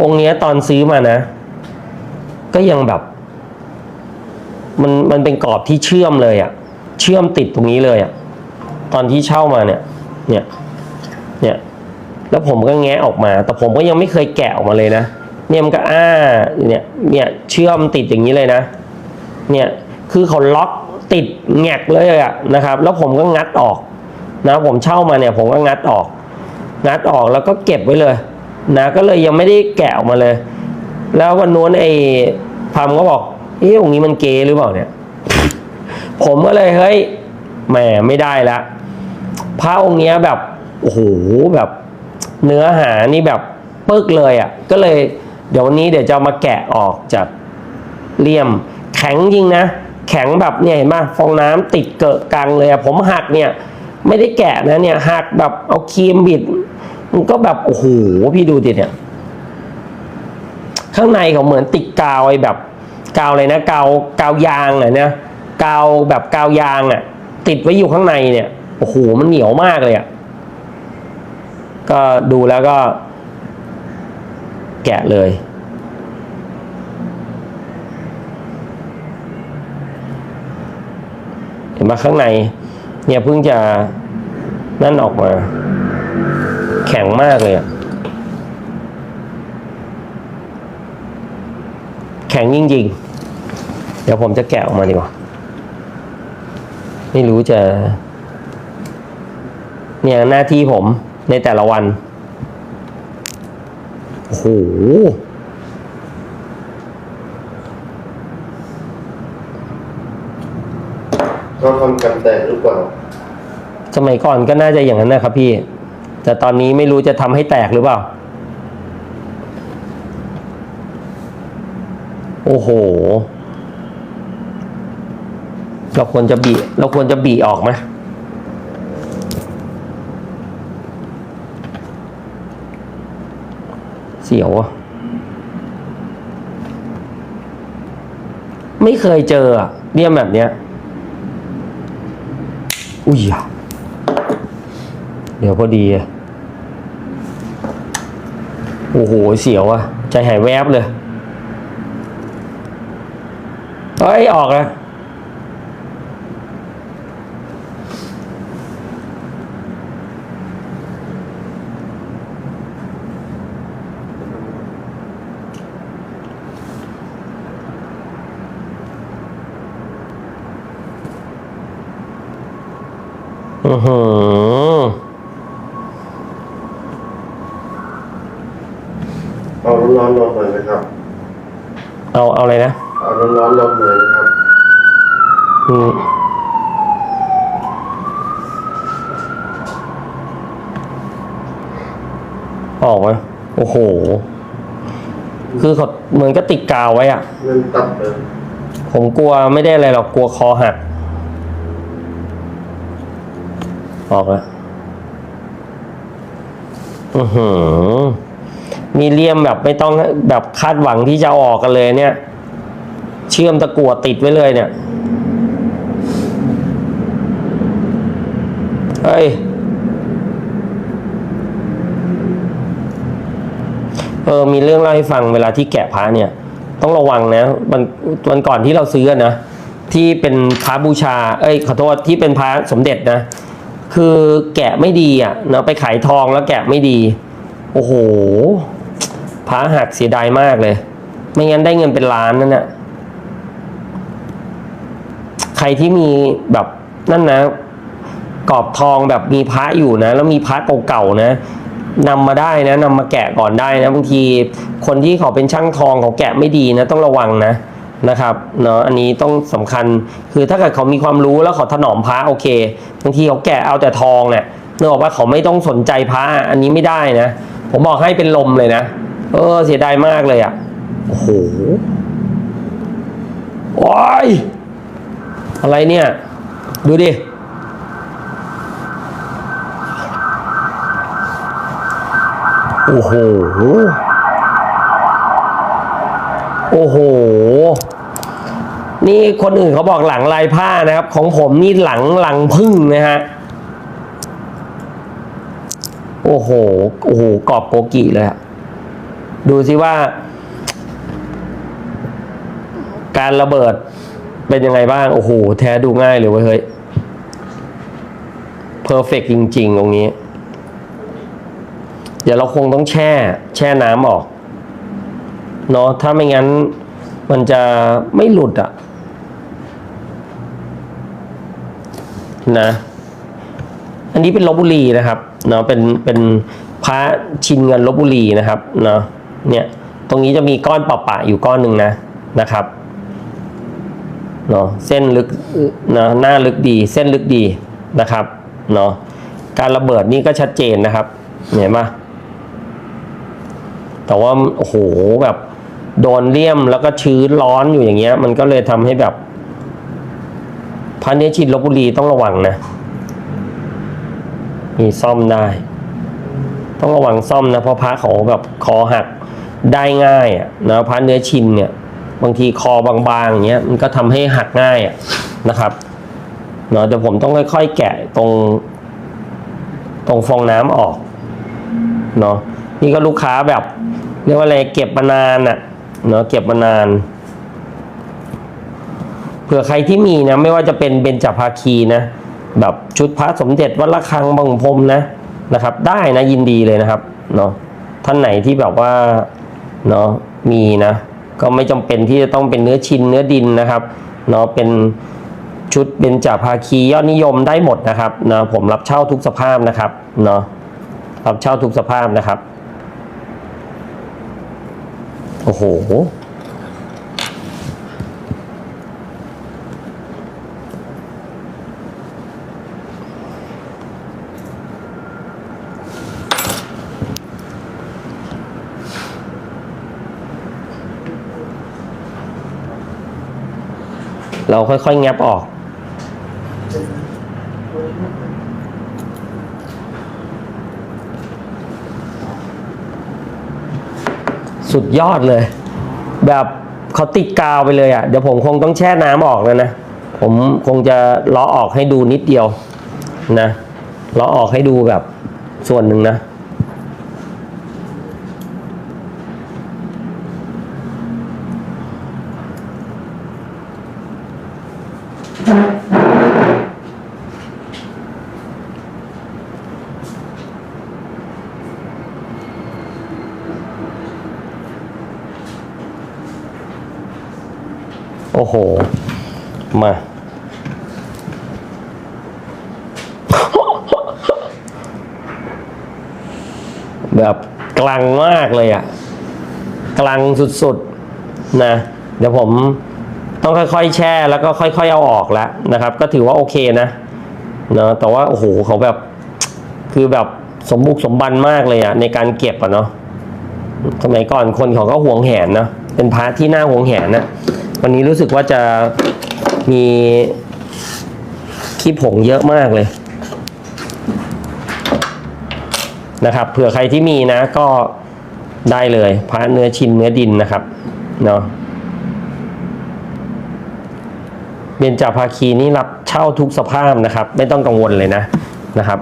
องค์เนี้ยตอนซื้อมานะ ก็ยังแบบ มันมันเป็นกรอบที่เชื่อมเลยอะเชื่อมติดตรงนี้เลยอะตอนที่เช่ามาเนี่ย เนี่ย เนี่ย แล้วผมก็แงะออกมา แต่ผมก็ยังไม่เคยแกะออกมาเลยนะ เนี่ยมันก็อ้า เนี่ย เนี่ย เชื่อมติดอย่างนี้เลยนะ เนี่ย คือเขาล็อกติดแงกเลยอะนะครับ แล้วผมก็งัดออกนะผมเช่ามาเนี่ย ผมก็งัดออก งัดออกแล้วก็เก็บไว้เลย นะก็เลยยังไม่ได้แกะออกมาเลย แล้ววันนู้นไอ้พามก็บอกเอ๊ะองค์นี้มันเกย์หรือเปล่าเนี่ย ผมก็เลยเฮ้ยแหมไม่ได้ละพระองค์เนี้ยแบบโอ้โหแบบเนื้อหานี่แบบปึกเลยอะ่ะ ก็เลยเดี๋ยววันนี้เดี๋ยวจะามาแกะออกจากเลี่ยมแข็งจริงนะ แข็งแบบเนี่ยเห็นไหมฟองน้ำติดเกอะกังเลยอะผมหักเนี่ย ไม่ได้แกะนะเนี่ยหักแบบเอาครีมบิด มันก็แบบโอ้โหพี่ดูดิเนี่ย ข้างในเขาเหมือนติดกาวไอ้แบบกาวอะไรนะกาวกาวยางอะนะกาวแบบกาวยางอะ ติดไว้อยู่ข้างในเนี่ยโอ้โหมันเหนียวมากเลยอะก็ดูแล้วก็ แกะเลย เห็นไหมข้างใน เนี่ยเพิ่งจะนั่นออกมา แข็งมากเลยอะแข็งจริงๆ เดี๋ยวผมจะแกะออกมาดีกว่า ไม่รู้จะ เนี่ยหน้าที่ผมในแต่ละวัน โอ้โหเขาทำกันแตกหรือเปล่า สมัยก่อนก็น่าจะอย่างนั้นนะครับพี่ แต่ตอนนี้ไม่รู้จะทำให้แตกหรือเปล่า โอ้โห เราควรจะบีเราควรจะบีออกไหมเสียวอะไม่เคยเจอเนี่ยแบบเนี้ย อุ้ย เดี๋ยวพอดีอะ โอ้โห เสียวอะใจหายแวบเลยเฮ้ยออกแล้วอือหือ เอาร้อนๆลงหน่อยนะครับ เอาเอาอะไรนะเอาร้อนๆลงหน่อยนะครับ อืมออกไหมโอ้โห คือเขาเหมือนก็ติดกาวไว้อะมันตัดเลยผมกลัวไม่ได้อะไรหรอกกลัวคอหัก ออกแล้วอือหือ มีเลี่ยมแบบไม่ต้องแบบคาดหวังที่จะออกกันเลยเนี่ย เชื่อมตะกั่วติดไว้เลยเนี่ยเฮ้ยเออมีเรื่องเล่าให้ฟังเวลาที่แกะพระเนี่ย ต้องระวังนะวันวันก่อนที่เราซื้อนะที่เป็นพระบูชา เอ้ยขอโทษที่เป็นพระสมเด็จนะ คือแกะไม่ดีอะเนาะไปขายทองแล้วแกะไม่ดี โอ้โห พระหักเสียดายมากเลย ไม่งั้นได้เงินเป็นล้านนั่นน่ะใครที่มีแบบนั่นนะกรอบทองแบบมีพระอยู่นะ แล้วมีพระเก่าๆนะนำมาได้นะนำมาแกะก่อนได้นะบางทีคนที่เขาเป็นช่างทองเขาแกะไม่ดีนะ ต้องระวังนะนะครับเนาะอันนี้ต้องสำคัญคือถ้าเกิดเขามีความรู้แล้วเขาถนอมพระโอเคบางทีเขาแกะเอาแต่ทองเนี่ยเนื่องจากว่าเขาไม่ต้องสนใจพระอันนี้ไม่ได้นะ ผมบอกให้เป็นลมเลยนะ เออเสียดายมากเลยอะ่ะ โอ้โห โอ้ย อะไรเนี่ย ดูดิ โอ้โห โอ้โห นี่คนอื่นเขาบอกหลังลายผ้านะครับ ของผมนี่หลังหลังพึ่งนะฮะโอ้โห โอ้โห กรอบโกกิเลยอะ ดูซิว่า การระเบิดเป็นยังไงบ้าง โอ้โห แท้ดูง่ายเลยเว้ยเฮ้ยเพอร์เฟกจริง ๆ ตรงนี้ เดี๋ยวเราคงต้องแช่ แช่น้ำออก เนาะถ้าไม่งั้นมันจะไม่หลุดอะ่ะ นะ อันนี้เป็นลบบุรีนะครับ เนาะเป็นเป็นพระชินเงินลบบุรีนะครับ เนาะ เนี่ยตรงนี้จะมีก้อนปะปะอยู่ก้อนหนึ่งนะนะครับเนาะเส้นลึกเนาะหน้าลึกดีเส้นลึกดีนะครับเนาะการระเบิดนี่ก็ชัดเจนนะครับเห็นปะแต่ว่าโอ้โหแบบโดนเลี่ยมแล้วก็ชื้นร้อนอยู่อย่างเงี้ย มันก็เลยทำให้แบบพระเนี้ชินลบบุรีต้องระวังนะมีซ่อมได้ ต้องระวังซ่อมนะเพราะพระเขาแบบคอหัก ได้ง่ายอะนะพระเนื้อชินเนี่ยบางทีคอบางๆอย่างเงี้ยมันก็ทำให้หักง่ายอะนะครับเนาะเดี๋ยวผมต้องค่อยๆ แกะตรง ตรงฟองน้ำออกเนาะนี่ก็ลูกค้าแบบ เรียกว่าอะไรเก็บมานานอะเนาะเก็บมานานเผื่อใครที่มีนะไม่ว่าจะเป็นเบญจภาคีนะ แบบชุดพระสมเด็จวัดระฆังบังพรมนะนะครับ ได้นะยินดีเลยนะครับเนาะท่านไหนที่แบบว่า เนาะมีนะก็ไม่จำเป็นที่จะต้องเป็นเนื้อชินเนื้อดินนะครับเนาะเป็นชุดเป็นจภาคียอดนิยมได้หมดนะครับเนาะผมรับเช่าทุกสภาพนะครับเนาะรับเช่าทุกสภาพนะครับ โอ้โห เราค่อยๆแงบออก สุดยอดเลย แบบเขาติดกาวไปเลยอะ่ะ เดี๋ยวผมคงต้องแช่น้ำออกแล้วนะ ผมคงจะล้อออกให้ดูนิดเดียวนะล้อออกให้ดูแบบส่วนหนึ่งนะ โอ้โห มา แบบกลางมากเลยอะ่ะกลางสุดๆ นะ เดี๋ยวผม ต้องค่อยๆ แช่แล้วก็ค่อยๆ เอาออกแล้วนะครับ ก็ถือว่าโอเคนะเนาะแต่ว่าโอ้โหเขาแบบคือแบบสมบุกสมบันมากเลยอะ่ะในการเก็บอะเนาะสมัยก่อนคนเขาก็ห่วงแหนนะเป็นพระที่น่าห่วงแหนนะวันนี้รู้สึกว่าจะมีขี้ผงเยอะมากเลยนะครับเผื่อใครที่มีนะก็ได้เลยพระเนื้อชินเนื้อดินนะครับเนาะ เบญจภาคีนี่รับเช่าทุกสภาพนะครับ ไม่ต้องกังวลเลยนะนะครับ